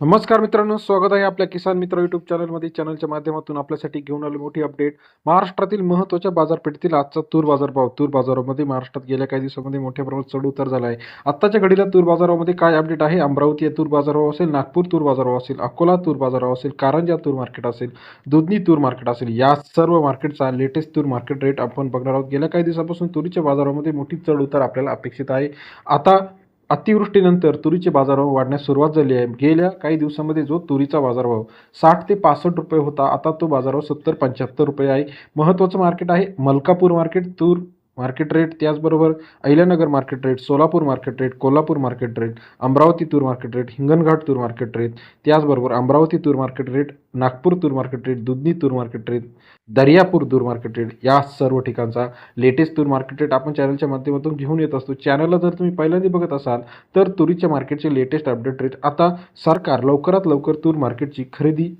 नमस्कार मित्रांनो स्वागत आहे आपल्या किसान मित्र युट्यूब चॅनलमध्ये चॅनलच्या माध्यमातून आपल्यासाठी घेऊन आलो मोठी अपडेट महाराष्ट्रातील महत्त्वाच्या बाजारपेठेतील आजचा तूर बाजारभाव. तूर बाजारामध्ये महाराष्ट्रात गेल्या काही दिवसामध्ये मोठ्या प्रमाणात चढ उतार झाला आहे. आत्ताच्या घडीला तूर बाजारामध्ये काय अपडेट आहे? अमरावती या तूर बाजारभाव असेल नागपूर तूर बाजारभाव असेल अकोला तूर बाजारभाव असेल कारंजा तूर मार्केट असेल दुधनी तूर मार्केट असेल या सर्व मार्केटचा लेटेस्ट तूर मार्केट रेट आपण बघणार आहोत. गेल्या काही दिवसापासून तुरीच्या बाजारामध्ये मोठी चढ उतार आपल्याला अपेक्षित आहे. आता अतिवृष्टीनंतर तुरीचे बाजारभाव वाढण्यास सुरुवात झाली आहे. गेल्या काही दिवसामध्ये जो तुरीचा बाजारभाव साठ ते पासष्ट रुपये होता आता तो बाजारभाव सत्तर पंच्याहत्तर रुपये आहे. महत्त्वाचं मार्केट आहे मलकापूर मार्केट. तूर मार्केट रेट त्याचबरोबर Ahilyanagar market rate Solapur market rate Kolhapur market rate Amravati तूर मार्केट रेट हिंगणघाट तूर मार्केट रेट त्याचबरोबर अमरावती तूर मार्केट रेट नागपूर तूर मार्केट रेट दुधनी तूर मार्केट रेट दर्यापूर तूर मार्केट रेट या सर्व ठिकाणचा लेटेस्ट तूर मार्केट रेट आपण चॅनलच्या माध्यमातून घेऊन येत असतो चॅनलला जर तुम्ही पहिल्यांदा बघत असाल तर तुरीच्या मार्केटचे लेटेस्ट अपडेट रेट आता सरकार लवकरात लवकर तूर मार्केटची खरेदी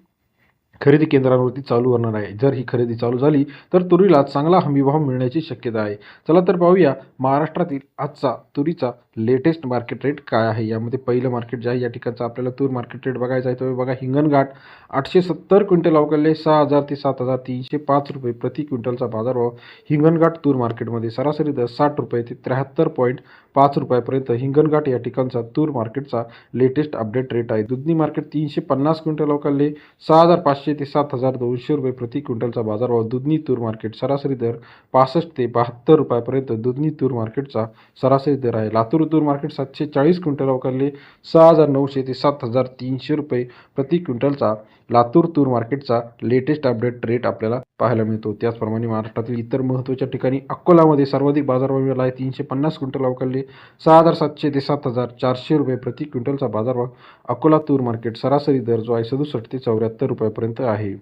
खरेदी केंद्रांवरती चालू होणार आहे. जर ही खरेदी चालू झाली तर तुरीला चांगला हमीभाव मिळण्याची शक्यता आहे. चला तर पाहूया महाराष्ट्रातील आजचा तुरीचा लेटेस्ट मार्केट रेट काय आहे? यामध्ये पहिलं मार्केट जे आहे या ठिकाणचं आपल्याला तूर मार्केट रेट बघायचा आहे. तो बघा हिंगणघाट. आठशे सत्तर क्विंटल अवघडले सहा हजार ते सात हजार तीनशे पाच रुपये प्रति क्विंटलचा बाजारभाव हिंगणघाट तूर मार्केटमध्ये सरासरी दर साठ रुपये ते त्र्याहत्तर पॉईंट पाच रुपयापर्यंत हिंगणघाट या ठिकाणचा तूर मार्केटचा लेटेस्ट अपडेट रेट आहे. दुधनी मार्केट तीनशे पन्नास क्विंटल अवकाळले सहा हजार पाचशे ते सात हजार दोनशे रुपये प्रति क्विंटलचा बाजारभाव दुधनी तूर मार्केट सरासरी दर पासष्ट ते बहात्तर रुपयापर्यंत दुधनी तूर मार्केटचा सरासरी दर आहे. लातूर तूर मार्केट सातशे चाळीस क्विंटल अवकाळले सहा हजार नऊशे ते सात हजार तीनशे रुपये प्रति क्विंटलचा लातूर तूर मार्केटचा लेटेस्ट अपडेट रेट आपल्याला पाहायला मिळतो. त्याचप्रमाणे महाराष्ट्रातील इतर महत्त्वाच्या ठिकाणी अकोलामध्ये सर्वाधिक बाजारभाव मिळाला आहे. तीनशे पन्नास क्विंटल अवकाळले सहा हजार सातशे ते सात हजार चारशे रुपये प्रति क्विंटलचा बाजारभाव अकोला तूर मार्केट सरासरी दर जो आहे सदुसष्ट ते चौऱ्याहत्तर रुपयापर्यंत आहे.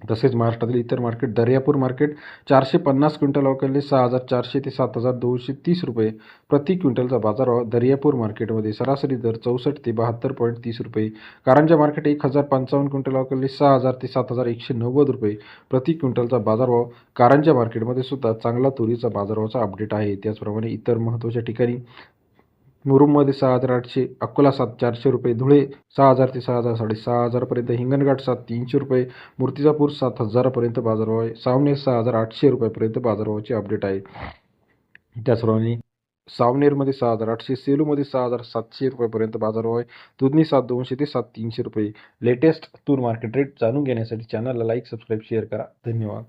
तसेच महाराष्ट्रातील इतर मार्केट दर्यापूर मार्केट चारशे पन्नास क्विंटल अवकाळले सहा हजार चारशे ते सात हजार दोनशे तीस रुपये प्रति क्विंटलचा बाजारभाव दर्यापूर मार्केटमध्ये सरासरी दर चौसष्ट ते बहात्तर पॉईंट तीस रुपये. कारंजा मार्केट एक हजार पंचावन्न क्विंटल अवकाळले सहा हजार ते सात हजार एकशे नव्वद रुपये प्रति क्विंटलचा बाजारभाव कारंजा मार्केटमध्ये सुद्धा चांगला तुरीचा बाजारभावाचा अपडेट आहे. त्याचप्रमाणे इतर महत्त्वाच्या ठिकाणी मुरुममध्ये सहा हजार आठशे अकोला सात चारशे रुपये धुळे सहा हजार ते सहा हजार साडेसहा हजारपर्यंत हिंगणघाट सात तीनशे रुपये मूर्तिजापूर सात हजारापर्यंत बाजारभाव आहे. सावनेर सहा हजार आठशे रुपयापर्यंत बाजारभावाचे अपडेट आहे. त्याचप्रमाणे सावनेरमध्ये सहा हजार आठशे सेलूमध्ये सहा हजार सातशे रुपयापर्यंत बाजारभाव आहे. दुधनी सात दोनशे ते सात तीनशे रुपये. लेटेस्ट तूर मार्केट रेट जाणून घेण्यासाठी चॅनलला लाईक सबस्क्राईब शेअर करा. धन्यवाद.